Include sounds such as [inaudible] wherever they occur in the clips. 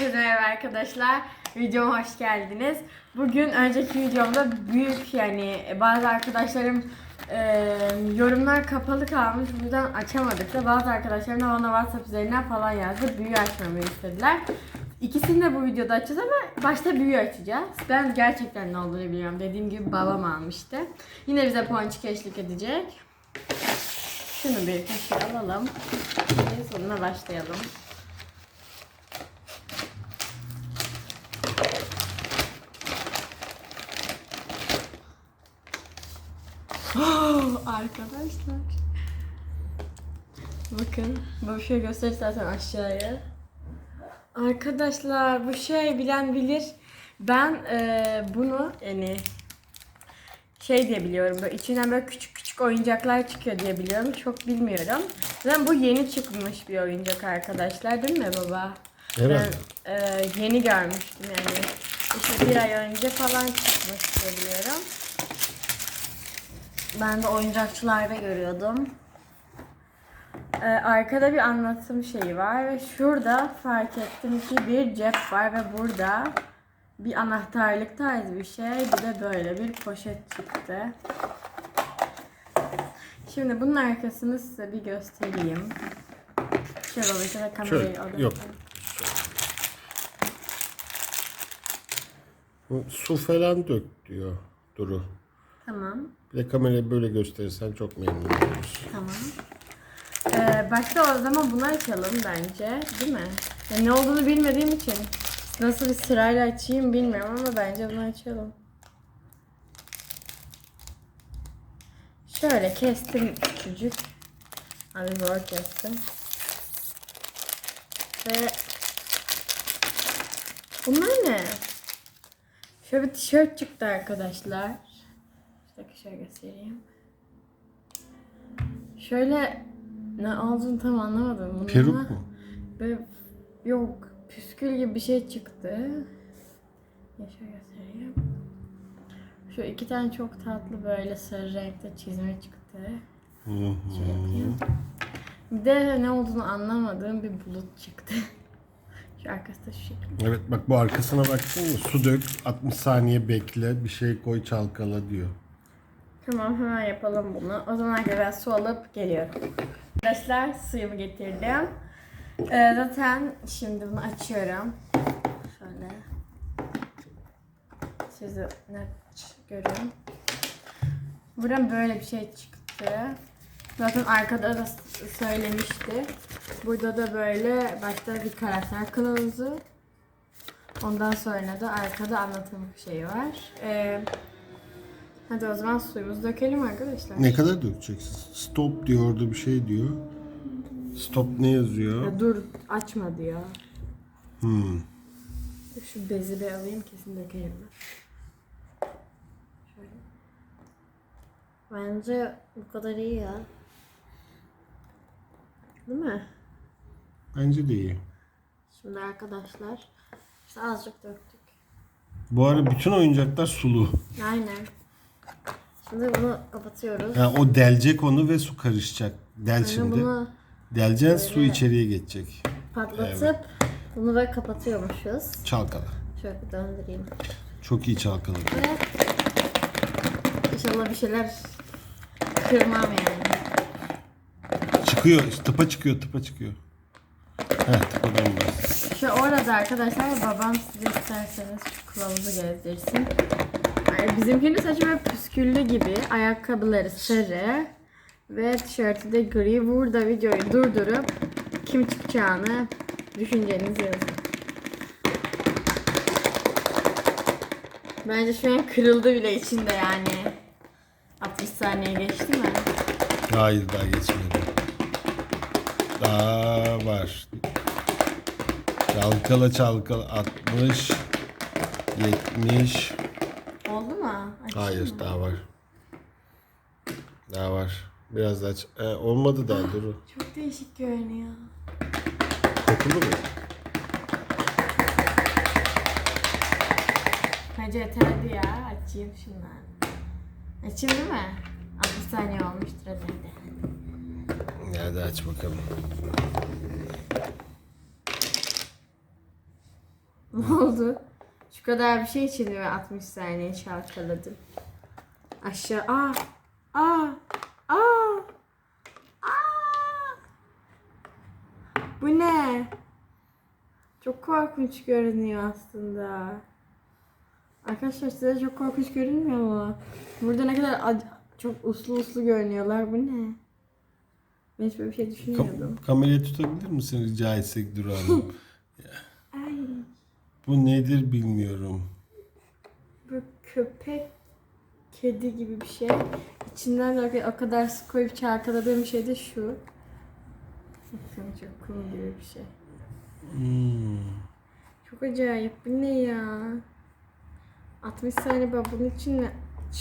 Merhaba arkadaşlar. Videoma hoş geldiniz. Bugün önceki videomda büyük yani bazı arkadaşlarım e, yorumlar kapalı kalmış. Bu yüzden açamadık da bazı arkadaşlarım da bana WhatsApp üzerinden falan yazdı. Büyü açmamı istediler. İkisini de bu videoda açacağız ama başta büyü açacağız. Ben gerçekten ne olduğunu biliyorum. Dediğim gibi babam almıştı. Yine bize ponçik eşlik edecek. Şunu bir kaşığı alalım. Sonuna başlayalım. [gasps] Arkadaşlar. Bakın. Bu şey göster istersen aşağıya. Arkadaşlar bu şey bilen bilir. Ben eee, bunu yani şey diye biliyorum. Böyle içinden böyle küçük küçük oyuncaklar çıkıyor diye biliyorum. Çok bilmiyorum. Zaten bu yeni çıkmış bir oyuncak arkadaşlar değil mi baba? Evet. Ben eee, yeni görmüştüm yani. İşte bir ay önce falan çıkmış diye biliyorum. Ben de oyuncakçılarda görüyordum. Ee, arkada bir anlatım şeyi var ve şurada fark ettim ki bir cep var ve burada bir anahtarlık tarzı bir şey bir de böyle bir poşet çıktı. Şimdi bunun arkasını size bir göstereyim. Şöyle da kamerayı Şöyle, yok. Bu Su falan dök diyor Duru. Tamam. Bir kamerayı böyle gösterirsen çok memnun oluruz. Tamam. Ee, başta o zaman bunu açalım bence. Değil mi? Ya ne olduğunu bilmediğim için nasıl bir sırayla açayım bilmiyorum ama bence bunu açalım. Şöyle kestim küçücük. Abi zor kestim. Ve bunlar ne? Şöyle bir tişört çıktı arkadaşlar. Şöyle göstereyim. Şöyle ne olduğunu tam anlamadım. Bunun Peruk mu? Böyle yok püskül gibi bir şey çıktı. Ya şöyle göstereyim. Şu iki tane çok tatlı böyle sarı renkte çizme çıktı. Hı hı. Şey yapayım. Bir de ne olduğunu anlamadığım bir bulut çıktı. [laughs] Şu arkası da şu şekilde. Evet bak bu arkasına baktın mı? Su dök, 60 saniye bekle, bir şey koy çalkala diyor. Tamam hemen yapalım bunu. O zaman ben su alıp geliyorum. Arkadaşlar suyumu getirdim. Ee, zaten şimdi bunu açıyorum. Şöyle. Sizi net görün. Buradan böyle bir şey çıktı. Zaten arkada da söylemişti. Burada da böyle başta bir karakter kılavuzu. Ondan sonra da arkada anlatım şeyi var. Ee, hadi o zaman suyumuzu dökelim arkadaşlar. Ne kadar dökeceksin? Stop diyor orada bir şey diyor. Stop ne yazıyor? Ya dur açma diyor. Hmm. Şu bezi bir alayım kesin dökerim ben. Şöyle. Bence bu kadar iyi ya. Değil mi? Bence de iyi. Şimdi arkadaşlar işte azıcık döktük. Bu ara bütün oyuncaklar sulu. Aynen. Şimdi bunu kapatıyoruz. Yani o delecek onu ve su karışacak. Del Sonra şimdi. bunu Deleceksin su içeriye geçecek. patlatıp bunu böyle kapatıyormuşuz. Çalkala. Şöyle bir döndüreyim. Çok iyi çalkala. Ve inşallah bir şeyler kırmam yani. Çıkıyor, tıpa çıkıyor, tıpa çıkıyor. Heh, tıpadan biraz. Şu orada arkadaşlar babam size isterseniz şu kılavuzu gezdirsin. Yani bizimkinin saçı böyle püsküllü gibi. Ayakkabıları sarı. Ve tişörtü de gri. Burada videoyu durdurup kim çıkacağını düşüncenizi yazın. Bence şu an kırıldı bile içinde yani. 60 saniye geçti mi? Hayır daha geçmedi. Daha var. Çalkala çalkala 60 70 Oldu mu? Açayım Hayır mı? daha var. Daha var. Biraz daha ç- e, olmadı daha dur. Çok değişik görünüyor. Kokulu mu? Hacı yeterli ya. Açayım şundan. Açayım değil mi? 60 saniye olmuştur hadi. Hadi aç bakalım. Ne oldu? Şu kadar bir şey için mi 60 saniye çalkaladım? Aşağı. Aa! Aa! Aa! Aa! Bu ne? Çok korkunç görünüyor aslında. Arkadaşlar size çok korkunç görünmüyor mu? Burada ne kadar çok uslu uslu görünüyorlar. Bu ne? Ben hiç böyle bir şey düşünmüyordum. Kam- kamerayı tutabilir misin rica etsek Duru Hanım? [laughs] Bu nedir bilmiyorum. Bu köpek kedi gibi bir şey. İçinden de o kadar sık koyup çalkaladığım şey de şu. Bakın çok kum gibi bir şey. Hmm. Çok acayip. Bu ne ya? 60 saniye ben bunun için mi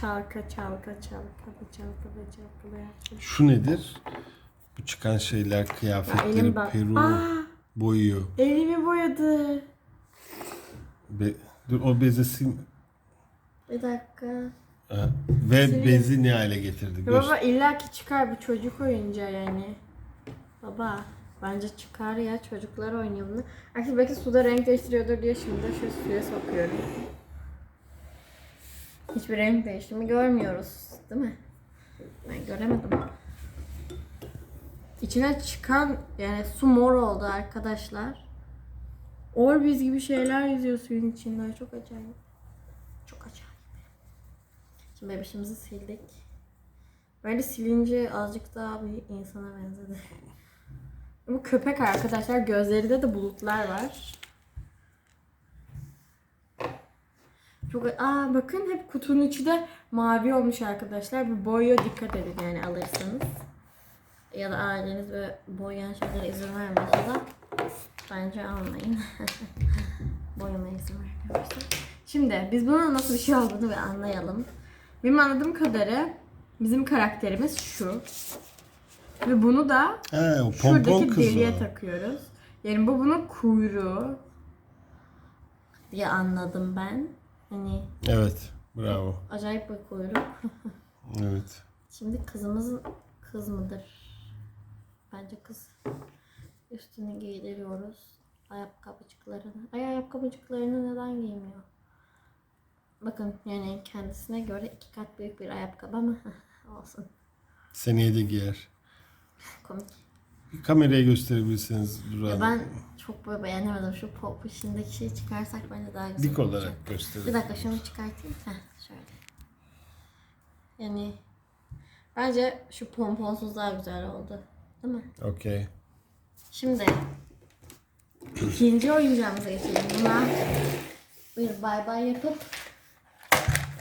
çalka çalka çalka çalka çalka yaptım? Şu nedir? Bu çıkan şeyler Ya kıyafetleri bak. Peru boyuyor. elimi boyadı. Be- dur o bezi sil. Bir dakika. Ha, Ve Sileyim. bezi ne hale getirdi? Ya baba illaki çıkar bu çocuk oyuncağı yani. Baba bence çıkar ya çocuklar oynuyor bunu. Artık belki suda renk değiştiriyordur diye şimdi de şu suya sokuyorum. Hiçbir renk değişimi görmüyoruz değil mi? Ben göremedim. İçine çıkan yani su mor oldu arkadaşlar. Orbiz gibi şeyler yüzüyor suyun içinde. Çok acayip. Çok acayip. Şimdi bebişimizi sildik. Böyle silince azıcık daha bir insana benzedi. [laughs] Bu köpek arkadaşlar. Gözlerinde de bulutlar var. Çok aa bakın hep kutunun içi de mavi olmuş arkadaşlar. Bu boyuyor dikkat edin yani alırsanız. Ya da aileniz böyle boyayan şeylere izin vermiyorsa da bence almayın. [laughs] Boyamaya izin vermiyorsa. Şimdi biz bunun nasıl bir şey olduğunu bir anlayalım. Benim anladığım kadarı bizim karakterimiz şu. Ve bunu da He, o pompon şuradaki kızı. deliğe takıyoruz. Yani bu bunun kuyruğu diye anladım ben. Hani Evet. Bravo. acayip bir kuyruk. Evet. Şimdi kızımız kız mıdır? Bence kız. Üstünü giydiriyoruz. Ayakkabıcıklarını. Ay ayakkabıcıklarını neden giymiyor? Bakın yani kendisine göre iki kat büyük bir ayakkabı ama [laughs] olsun. Seneye de giyer. Komik. Bir kameraya Ya Hanım. ben çok böyle beğenemedim. Şu pop içindeki şeyi çıkarsak bence daha güzel Dik olacak. olarak Bir gösterin. dakika şunu çıkartayım. Heh, şöyle. Yani bence şu pomponsuz daha güzel oldu. Değil mi? Okey. Şimdi ikinci oyuncağımıza geçelim. Buna bir bay bay yapıp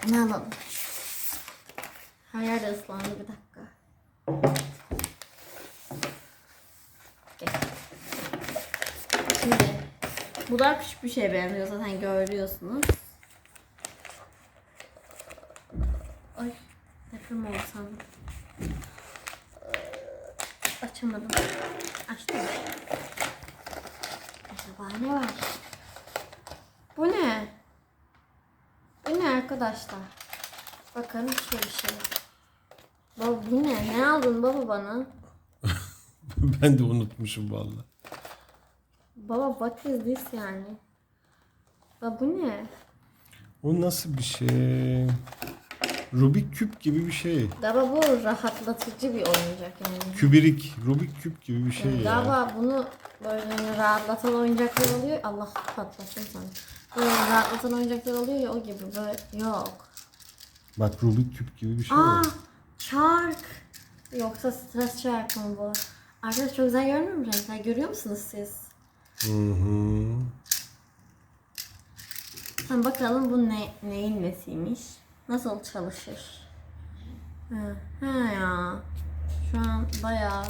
bunu alalım. Her yerde ıslandı bir dakika. Gel. Şimdi bu da küçük bir şeye benziyor zaten görüyorsunuz. Ay deprem oldu sandım. Açamadım. Açtım. Acaba ne var? Bu ne? Bu ne arkadaşlar? Bakın şu bir şey. Baba bu ne? Ne aldın baba bana? [laughs] ben de unutmuşum valla. Baba what is this yani? Baba bu ne? O nasıl bir şey? Rubik küp gibi bir şey. Galiba bu rahatlatıcı bir oyuncak yani. Kübirik, Rubik küp gibi bir şey ya. Galiba bunu böyle rahatlatan oyuncaklar oluyor. Allah patlasın sana. Böyle rahatlatan oyuncaklar oluyor ya o gibi böyle yok. Bak Rubik küp gibi bir şey. Aa çark. Yoksa stres çark mı bu? Arkadaşlar çok güzel görmüyor musunuz renkler? Görüyor musunuz siz? Hı hı. Şimdi bakalım bu ne, neyin nesiymiş? Nasıl çalışır? Ha, ha ya. Şu an bayağı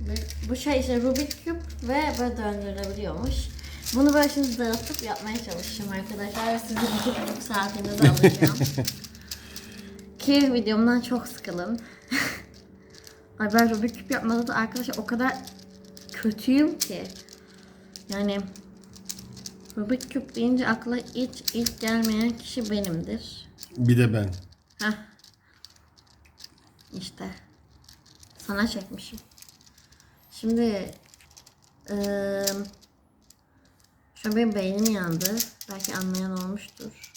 bu- bu şey işte Rubik küp ve böyle döndürülebiliyormuş. Bunu böyle şimdi dağıtıp yapmaya çalışacağım arkadaşlar. ve Sizin iki buçuk saatinizi alacağım. [laughs] Ki videomdan çok sıkılın. [laughs] Ay ben Rubik küp yapmada da arkadaşlar o kadar kötüyüm ki. Yani Rubik küp deyince akla hiç ilk gelmeyen kişi benimdir. Bir de ben. Heh. İşte. Sana çekmişim. Şimdi eee, Benim beynim yandı. Belki anlayan olmuştur.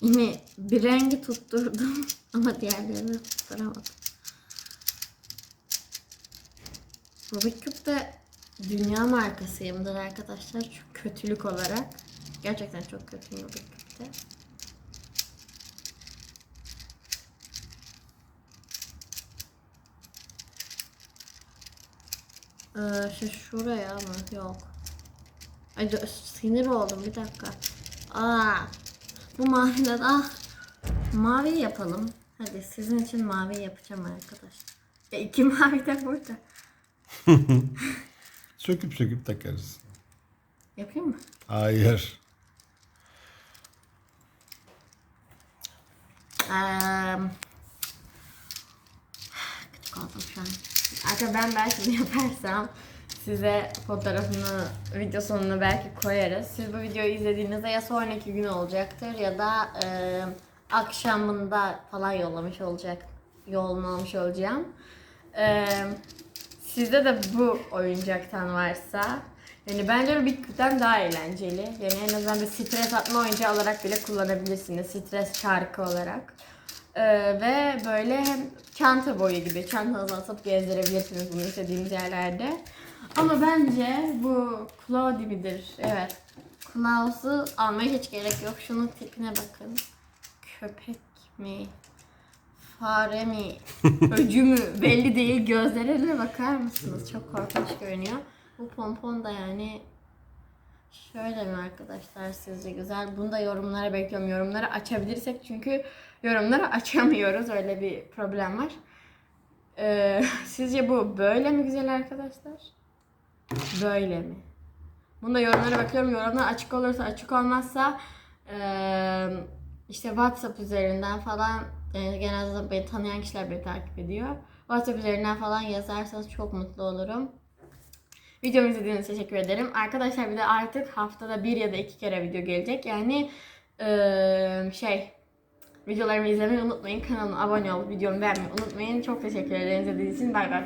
Yine bir rengi tutturdum [laughs] ama diğerlerini tutturamadım. Rubik Küp de dünya markasıyımdır arkadaşlar. Çok kötülük olarak. Gerçekten çok kötüyüm Rubik Küp'te. Ee, şu şuraya mı? Yok. Dur, sinir oldum bir dakika. Aa, bu maviler ah. Mavi yapalım. Hadi sizin için mavi yapacağım arkadaşlar. E, iki [laughs] mavi de burada. [laughs] Söküp söküp takarız. Yapayım mı? Hayır. Eee [sighs] Küçük oldum şu an. Arkadaşlar ben belki bunu yaparsam size fotoğrafını video sonuna belki koyarız. Siz bu videoyu izlediğinizde ya sonraki gün olacaktır ya da eee, akşamında falan yollamış olacak. Yollamış olacağım. Eee sizde de bu oyuncaktan varsa yani bence Rubik Küp'ten daha eğlenceli. Yani en azından bir stres atma oyuncağı olarak bile kullanabilirsiniz. Stres çarkı olarak. Ee, ve böyle hem çanta boyu gibi çantanıza atıp gezdirebilirsiniz bunu istediğiniz yerlerde. Ama bence bu Claudi midir? Evet. Klaus'u almaya hiç gerek yok. Şunun tipine bakın. Köpek mi? Fare mi? [laughs] Öcü mü? Belli değil. Gözlerine bakar mısınız? Çok korkunç görünüyor. Bu pompon da yani Şöyle mi arkadaşlar sizce güzel? Bunu da yorumlara bekliyorum. Yorumları açabilirsek çünkü yorumları açamıyoruz. Öyle bir problem var. Ee, [laughs] sizce bu böyle mi güzel arkadaşlar? Böyle mi? Bunu da yorumlara bakıyorum. Yorumlar açık olursa açık olmazsa eee, işte WhatsApp üzerinden falan yani genelde beni tanıyan kişiler beni takip ediyor. WhatsApp üzerinden falan yazarsanız çok mutlu olurum. Videomu izlediğiniz için teşekkür ederim. Arkadaşlar bir de artık haftada bir ya da iki kere video gelecek. Yani eee, şey videolarımı izlemeyi unutmayın. Kanalıma abone olup videomu beğenmeyi unutmayın. Çok teşekkür ederim izlediğiniz için. Bay bay.